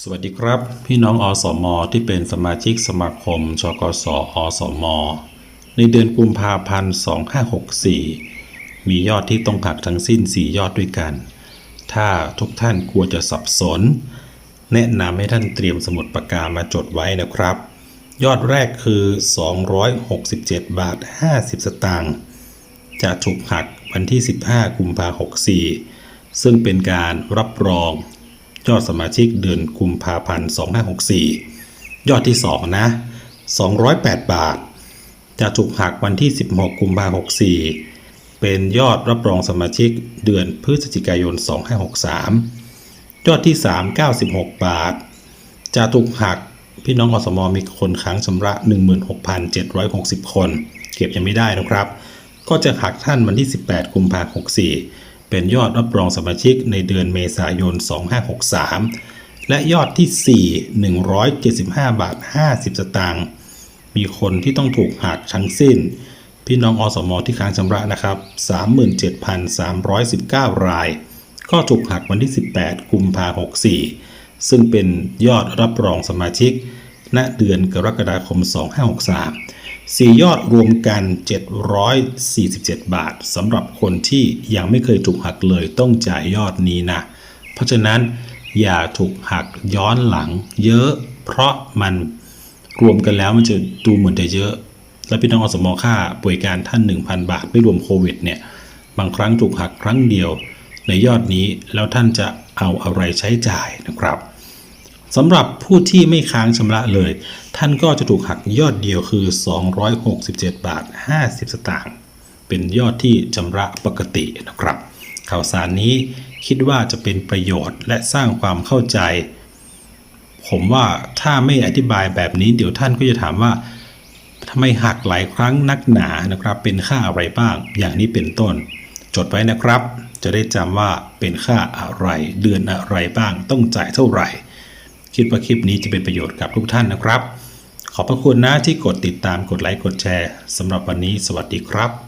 สวัสดีครับ พี่น้องอสม ที่เป็นสมาชิกสมาคมชกสอสม ในเดือนกุมภาพันธ์ 2564 มียอดที่ต้องหักทั้งสิ้น 4 ยอดด้วยกัน ถ้าทุกท่านกลัวจะสับสน แนะนำให้ท่านเตรียมสมุดปากกามาจดไว้นะครับ ยอดแรกคือ 267 บาท 50 สตางค์จะถูกหักวันที่ 15 กุมภาพันธ์ 64 ซึ่งเป็นการรับรอง ยอดสมาชิกเดือนกุมภาพันธ์2564 ยอดที่ 2 นะ 208 บาท จะถูกหักวันที่ 16 กุมภาพันธ์64 เป็นยอดรับรองสมาชิกเดือนพฤศจิกายน 2563 ยอดที่ 3 96 บาท จะถูกหักพี่น้องอสมมีคนค้างชำระ 16,760 คน เก็บยังไม่ได้นะครับ ก็จะหักท่านวันที่ 18 กุมภาพันธ์64 เป็นยอดรับรองสมาชิกในเดือนเมษายน 2563 และยอดที่ 4 175 บาท 50 สตางค์มีคนที่ต้องถูกหักทั้งสิ้น พี่น้องอสมที่ค้างชำระนะครับ 37,319 ราย ก็ถูกหักวันที่ 18 กุมภาพันธ์64 ซึ่งเป็นยอดรับรองสมาชิก ณเดือนกรกฎาคม 2563 สี่ยอดรวมกัน 747 บาทสำหรับคนที่ยังไม่เคยถูกหักเลยต้องจ่ายยอดนี้นะ เพราะฉะนั้นอย่าถูกหักย้อนหลังเยอะ เพราะมันรวมกันแล้วมันจะดูเหมือนจะเยอะ และพี่น้องอสมค่าป่วยการท่าน 1,000 บาทไม่รวมโควิดเนี่ยบางครั้งถูกหักครั้งเดียว ในยอดนี้แล้วท่านจะเอาอะไรใช้จ่ายนะครับ สำหรับผู้ที่ไม่ค้างชำระเลย ท่านก็จะถูกหักยอดเดียวคือ 267 บาท 50 สตางค์เป็นยอดที่ชำระปกตินะครับ ข่าวสารนี้คิดว่าจะเป็นประโยชน์และสร้างความเข้าใจ ผมว่าถ้าไม่อธิบายแบบนี้เดี๋ยวท่านก็จะถามว่าทำไมหักหลายครั้งนักหนานะครับ เป็นค่าอะไรบ้างอย่างนี้เป็นต้น จดไว้นะครับ จะได้จำว่าเป็นค่าอะไรเดือนอะไรบ้างต้องจ่ายเท่าไหร่ คิดว่าคลิปนี้จะเป็นประโยชน์กับทุกท่านนะครับ ขอบพระคุณนะที่กดติดตามกดไลค์กดแชร์สำหรับวันนี้ สวัสดีครับ